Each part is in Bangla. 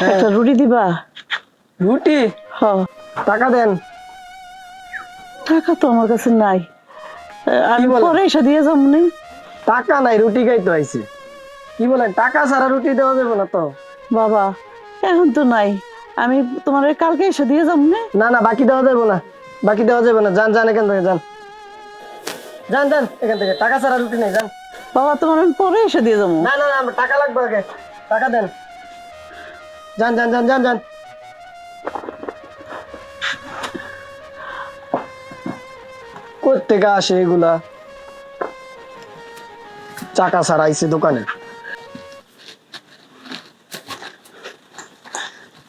হ্যাঁ। একটা রুটি দিবা? রুটি? হ টাকা দেন। টাকা তো আমার কাছে নাই। আমি? পরে এসে দিয়ে যাব নি। টাকা নাই রুটি খাইতে আইছি। কি বলেন টাকা ছাড়া রুটি দেওয়া যাবে না তো? বাবা এখন তো নাই। আমি তোমার কালকে এসে দিয়ে যাব নি। না না বাকি দেওয়া যাবে না। বাকি দেওয়া যাবে না। যান যান এখান থেকে যান। যান যান এখান থেকে। টাকা ছাড়া রুটি নেই যান। বাবা তোমার আমি পরে এসে দিয়ে যাব। না না না টাকা লাগবে আগে। টাকা দেন। যান যান যান যান যান কোথেকে আসে এগুলা? চাকা আইছে দোকানে।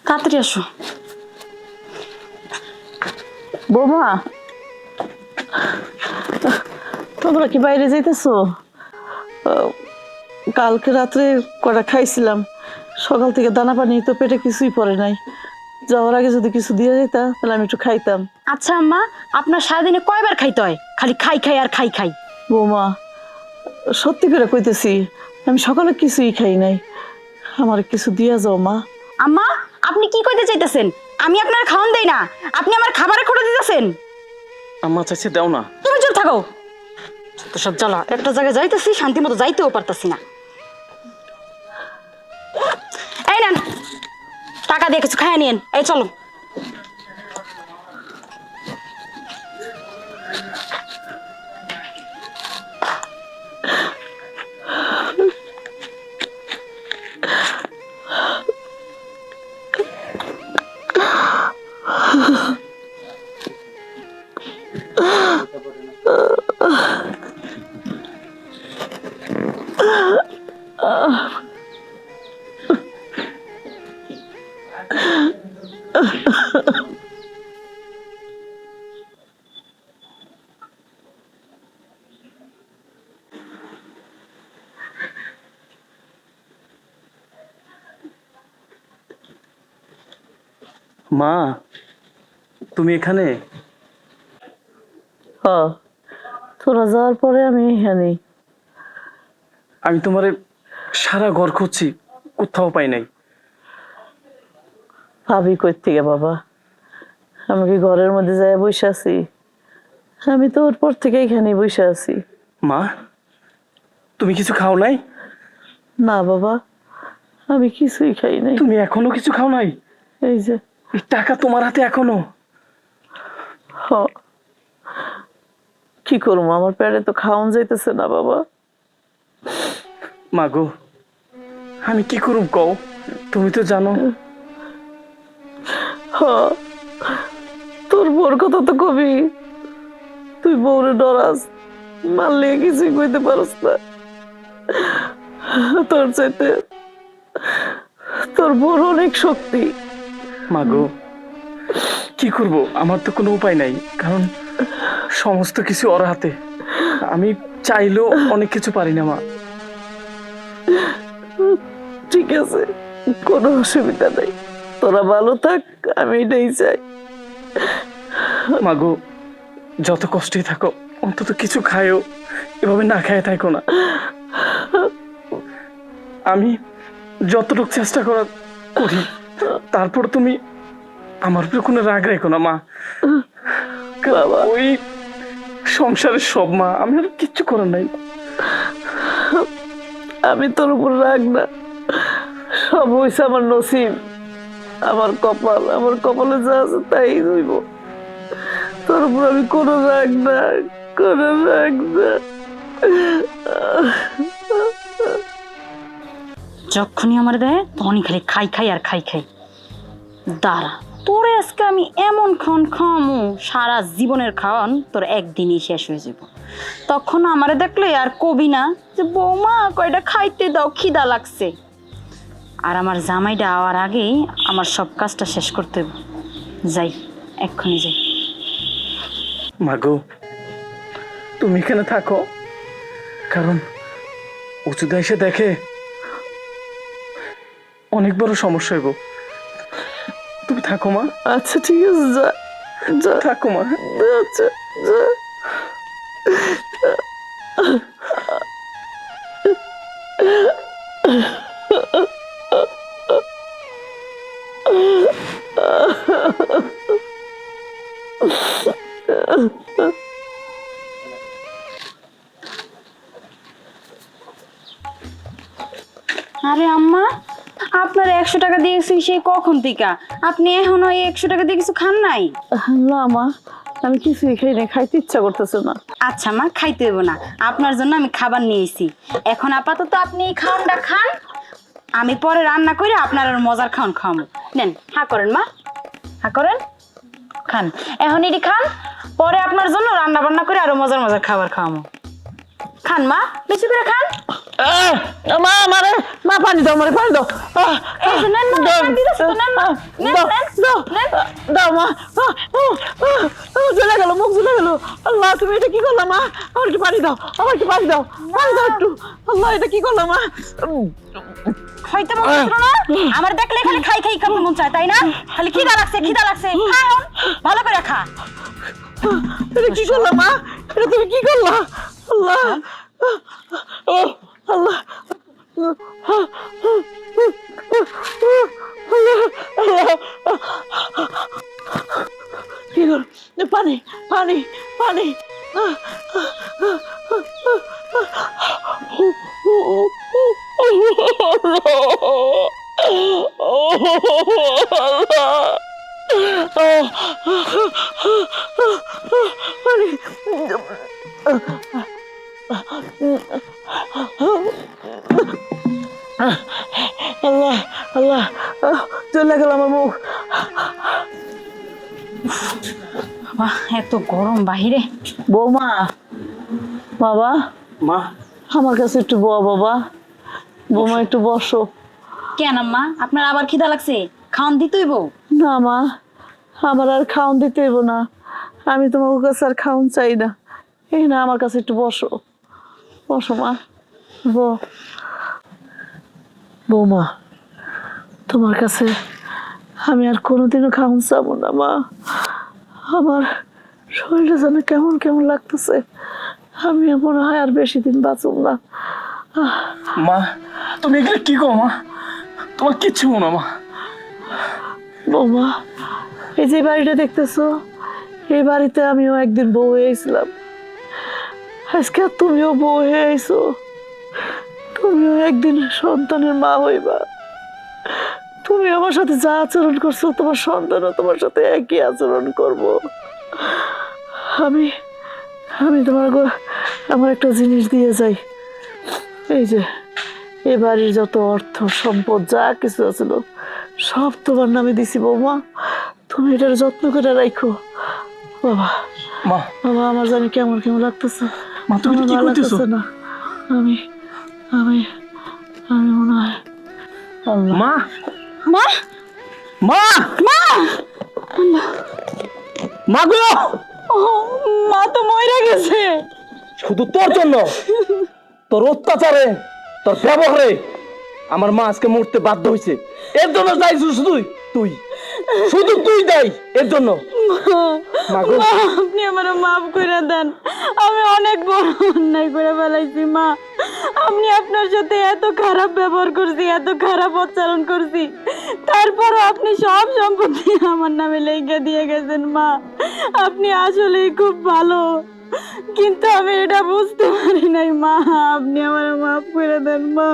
তাড়াতাড়ি আসো। বৌমা, তোমরা কি বাইরে যাইতেছো? কালকে রাত্রে কটা খাইছিলাম? সকাল থেকে দানা পানি তো পেটে কিছুই পড়ে নাই। যাওয়ার আগে যদি কিছু দিয়ে যেতা তাহলে আমি একটু খাইতাম। আচ্ছা আম্মা আপনার সারাদিনে কয়বার খাইতে হয়? খালি খাই খাই আর খাই খাই। বৌমা সত্যি করে কইতেছি আমি সকালে কিছুই খাই নাই। আমার কিছু দিয়া যাও মা। আম্মা আপনি কি কইতে চাইতেছেন? আমি আপনার খাওয়ান দেই না। আপনি আমার খাবারে খুঁড়ে দিতেছেন। আম্মা চাইছে দাও না। তুমি চুপ থাকো। তো সব জ্বালা একটা জায়গায় যাইতেছি শান্তি মতো যাইতেও পারতাছি না। টাকা দিয়ে কিছু খায় নিন এই চলো। মা তুমি এখানে? হ তোরা যাওয়ার পরে আমি এখানে। আমি তোমারে সারা ঘর খুঁজছি কোথাও পাই নাই। ভাবি কই থেকে বাবা। আমি কি ঘরের মধ্যে যাই বসে আছি? আমি তো ওর পর থেকে এখানে বসে আছি। মা তুমি কিছু খাও নাই? না বাবা। আমি কিছুই খাই নাই। তুমি এখনও কিছু খাও নাই? এই যে। টাকা তোমার হাতে এখনও? হ। কি করব? আমার পেটে তো খাওয়ান যাইতেছে না বাবা। মা গো আমি কি করুম কও? তুমি তো জানো। হ। তোর বোর কথা তো কবি। তুই বউরে ডরাস মারলে কিছুই কইতে পারস না। তোর চাইতে তোর বোর অনেক শক্তি। মা গো। কি করব? আমার তো কোনো উপায় নাই কারণ সমস্ত কিছু ওর হাতে। আমি চাইলেও অনেক কিছু পারি না মা। ঠিক আছে কোনো অসুবিধা নেই। তোরা ভালো থাক আমি এটাই চাই। মাগো যত কষ্টই থাকো অন্তত কিছু খায়ও এভাবে না খায় থাকো না। আমি যতটুকু চেষ্টা করার করি। তারপর তুমি আমার উপরে কোনো রাগ রেখো না মা। ওই সংসারের সব মা আমি আর কিচ্ছু করার নাই। আমি তোর উপর রাগ না। সব হয়েছে আমার নসিব। আমার কপাল আমার কপালে যা আছে তাই হইব তোর উপর আমি কোনো রাগ না কোনো রাগ না। যখনই আমার দেয় তখনই খালি খাই খাই আর খাই খাই। দাঁড়া, তোরে আজকে আমি এমন খন খামু সারা জীবনের খাওয়ান তোর একদিনই শেষ হয়ে যাব। তখন আমারে দেখলে আর কবি না, যে বৌমা, কয়টা খাইতে দাও, খিদা লাগছে। আর আমার জামাইটা আওয়ার আগেই আমার সব কাজটা শেষ করতে। যাই, এক্ষুনি যাই। মাগো, তুমি এখানে থাকো, কারণ উঁচুদা এসে দেখে অনেক বড় সমস্যা হইব। তুমি থাকো মা। আচ্ছা ঠিক আছে যা যা। থাকো মা। আচ্ছা যা। আরে আম্মা। আপনার একশো টাকা দিয়েছি সেই কখন থেকে? আপনি এখনও এই একশো টাকা দিয়ে কিছু খান নাই? না মা আমি কিছুই খাই না খাইতে ইচ্ছা করতেছে না। আচ্ছা মা খাইতে দেবো না। আপনার জন্য আমি খাবার নিয়েছি এখন আপাতত আপনি এই খাওয়ানটা খান। আমি পরে রান্না করে আপনার আর মজার খাওয়ান খাওয়াবো। নেন হা করেন মা। হা করেন। খান। এখন এটি খান। পরে আপনার জন্য রান্না বান্না করে আরও মজার মজার খাবার খাওয়াবো। খান মা বেশি করে খান। মা মারে মা পানি দাও মারে পানি দাও। দাও, মা জ্বলে গেল মুখ জ্বলে গেল। আল্লাহ তুমি এটা কি করলা মা? আমার কি পানি দাও আমার কি পানি দাও পানি দাও একটু। আল্লাহ এটা কি করলা মা? মন চাচ্ছিল না। আমার দেখলে খালি খাই খাই খাব মন চায় তাই না? খালি খিদা লাগছে খিদা লাগছে। খা ভালো করে খা। এটা কি করলা মা? এটা তুমি কি করলা? আল্লাহ। ও আল্লাহ কি কর পানি পানি পানি আল্লাহ আল্লাহ চলে গেল আমার মুখ। বাবা এত গরম বাহিরে। বৌমা বাবা মা। আমার কাছে একটু বউ বাবা। বৌমা একটু বসো। কেন আম্মা? আপনার আবার খিদা লাগছে? খাওয়ান দিতেই বউ। না মা আমার আর খাওন দিতে হইব না। আমি তোমার কাছে আর খাওন চাই না। এই না আমার কাছে একটু বসো। বসো মা। বউ বৌমা তোমার কাছে আমি আর কোনোদিনও খাওন চাবো না মা। আমার শরীরে যেন কেমন কেমন লাগতেছে। আমি মনে হয় আর বেশি দিন বাঁচব না। মা তুমি এগুলো কি কো মা? তোমার কিচ্ছু না মা। বৌমা এই যে বাড়িটা দেখতেছো এই বাড়িতে আমিও একদিন বউ হয়েছিলাম। আজকে তুমিও বউ হয়ে আইছো। তুমিও একদিন সন্তানের মা হইবা। তুমি আমার সাথে যা আচরণ করছ তোমার সন্তানও তোমার সাথে একই আচরণ করব। আমি আমি তোমার আমার একটা জিনিস দিয়ে যাই। এই যে এ বাড়ির যত অর্থ সম্পদ যা কিছু আছিল সব তোমার নামে দিছি বৌমা। তুমি এটার যত্ন করে রাখো বাবা মা। বাবা আমার জানি কেমন কেমন লাগতেছে। মা, তুমি কি করতেছো? না। আমি আমি আমি মনে হয় মা! মা! মা! মা! মা! গো! মা তো মরে গেছে। শুধু তোর জন্য। তোর অত্যাচারে তোর ব্যবহারে আমার মা আজকে মরতে বাধ্য হয়েছে এর জন্য যাই শুধু তুই। শুধু তুই দাই এর জন্য। মা, আপনি মাফ করে দেন। আমি অনেক বড় সাথে এত খারাপ ব্যবহার এত খারাপ করছি। আপনি সব সম্পত্তি আমার নামে লেগে দিয়ে গেছেন, মা। আপনি আসলেই খুব ভালো। কিন্তু আমি এটা বুঝতে পারি নাই, মা। আপনি আমার মাফ করে দেন মা।